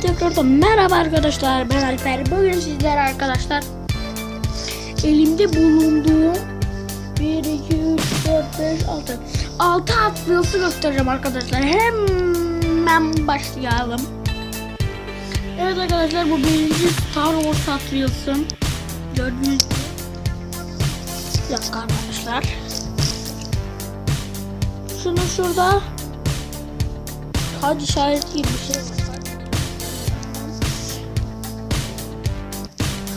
tekrardan merhaba arkadaşlar ben Alper. Bugün sizlere arkadaşlar elimde bulunduğu 1 2 3 4 5 6 6 Hot Wheels'ı göstereceğim arkadaşlar. Hemen başlayalım. Evet arkadaşlar bu birinci Star Wars Wheels'ım gördüğünüz gibi. Dakika arkadaşlar. Şunu şurada Hadi işaret gibi bir şey.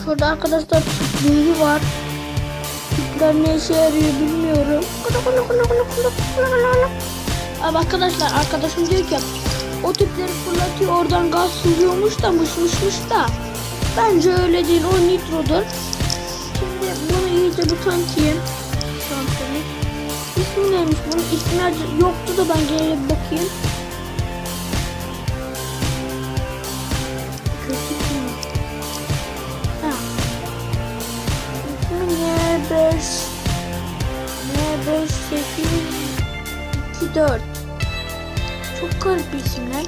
Şurada arkadaşlar bilgi var. Tüpler ne işe yarıyor bilmiyorum. Abi arkadaşlar arkadaşım diyor ki o tüpleri fırlatıyor oradan gaz sızıyormuş da mışmışmış da. Bence öyle değil o nitrodur. Şimdi bunu iyice bir tanıtayım. Tanıtayım. İsmi neymiş bunun ismi yoktu da ben gene bakayım. 8 2 4 Çok garip bir isim lan.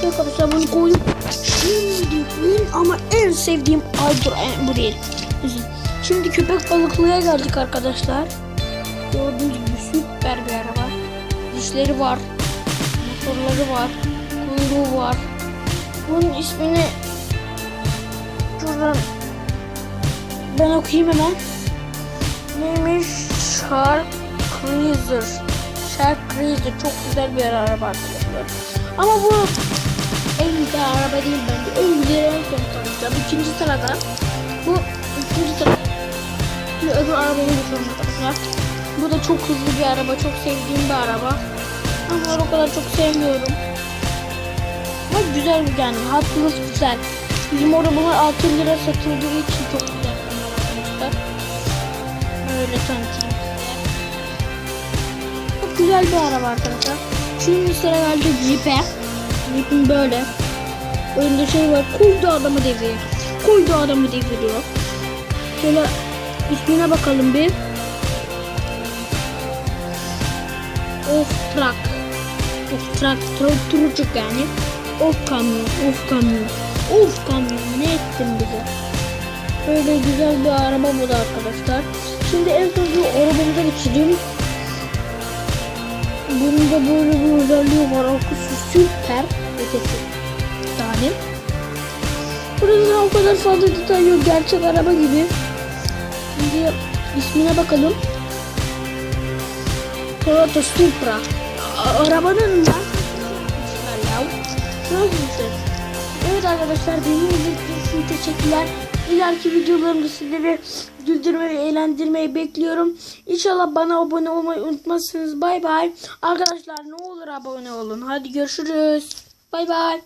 Şey bunu koydum. Şimdi benim ama en sevdiğim ay dur. Şimdi köpek balıklığa geldik arkadaşlar. Gördüğünüz gibi süper bir araba. Dişleri var. Motorları var. Kuyruğu var. Bunun ismini şuradan ben okuyayım hemen. Neymiş? Shark Cruiser. Shark Cruiser çok güzel bir araba arkadaşlar. Ama bu en güzel araba değil bence. En güzel en son tanıtacağım. İkinci sırada. Bu ikinci sırada. Şimdi öbür arabamı geçiyorum arkadaşlar. Bu da çok hızlı bir araba. Çok sevdiğim bir araba. Ama o kadar çok sevmiyorum. Ama güzel bir yani. Wheels güzel. Bizim orada bunlar 6 lira satıldığı için çok güzel arkadaşlar. Böyle tanıtayım. Güzel bir araba arkadaşlar. Şimdi sıra geldi Jeep'e. Jeep'in böyle. Önünde şey var. Koydu adamı deviriyor. Koydu adamı deviriyor. Şöyle ismine bakalım bir. Of truck. Of truck. Truck trucuk yani. Of kamyon. Of kamyon. Of kamyon. Ne ettin bize? Böyle güzel bir araba bu da arkadaşlar. Şimdi en son şu arabamıza geçelim. Bunun da böyle bir özelliği var. Arkası süper. Ötesi. Yani. Burada o kadar fazla detay yok. Gerçek araba gibi. Şimdi ismine bakalım. Toyota Supra. A- Arabanın. Çok güzel. Evet arkadaşlar beni izlediğiniz için teşekkürler. İleriki videolarımda sizleri güldürmeyi, eğlendirmeyi bekliyorum. İnşallah bana abone olmayı unutmazsınız. Bay bay. Arkadaşlar ne olur abone olun. Hadi görüşürüz. Bay bay.